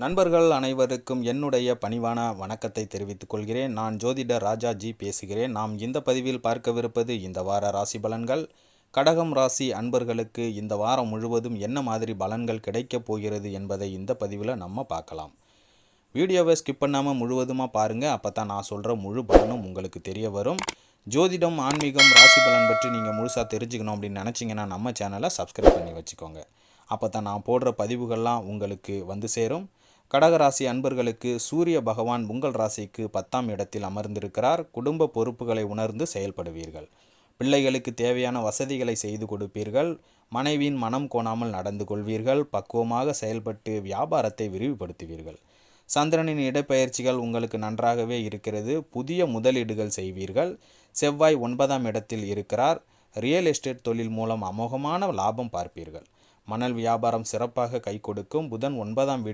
நண்பர்கள் அனைவருக்கும் என்னுடைய பணிவான வணக்கத்தை தெரிவித்துக் கொள்கிறேன். நான் ஜோதிடர் ராஜாஜி பேசுகிறேன். நாம் இந்த பதிவில் பார்க்கவிருப்பது இந்த வார ராசி பலன்கள். கடகம் ராசி அன்பர்களுக்கு இந்த வாரம் முழுவதும் என்ன மாதிரி பலன்கள் கிடைக்கப் போகிறது என்பதை இந்த பதிவில் நம்ம பார்க்கலாம். வீடியோவை ஸ்கிப் பண்ணாமல் முழுவதுமாக பாருங்கள் அப்போ தான் நான் சொல்கிற முழு பலனும் உங்களுக்கு தெரிய வரும். ஜோதிடம் ஆன்மீகம் ராசி பலன் பற்றி நீங்கள் முழுசாக தெரிஞ்சுக்கணும் அப்படின்னு நினச்சிங்கன்னா நம்ம சேனலை சப்ஸ்கிரைப் பண்ணி வச்சுக்கோங்க. அப்போ தான் நான் போடுற பதிவுகள்லாம் உங்களுக்கு வந்து சேரும். கடகராசி அன்பர்களுக்கு சூரிய பகவான் உங்கள் ராசிக்கு பத்தாம் இடத்தில் அமர்ந்திருக்கிறார். குடும்ப பொறுப்புகளை உணர்ந்து செயல்படுவீர்கள். பிள்ளைகளுக்கு தேவையான வசதிகளை செய்து கொடுப்பீர்கள். மனைவியின் மனம் கோணாமல் நடந்து கொள்வீர்கள். பக்குவமாக செயல்பட்டு வியாபாரத்தை விரிவுபடுத்துவீர்கள். சந்திரனின் இடப்பெயர்ச்சிகள் உங்களுக்கு நன்றாகவே இருக்கிறது. புதிய முதலீடுகள் செய்வீர்கள். செவ்வாய் ஒன்பதாம் இடத்தில் இருக்கிறார். ரியல் எஸ்டேட் தொழில் மூலம் அமோகமான லாபம் பார்ப்பீர்கள். மணல் வியாபாரம் சிறப்பாக கை கொடுக்கும். புதன் ஒன்பதாம் வீட்டில்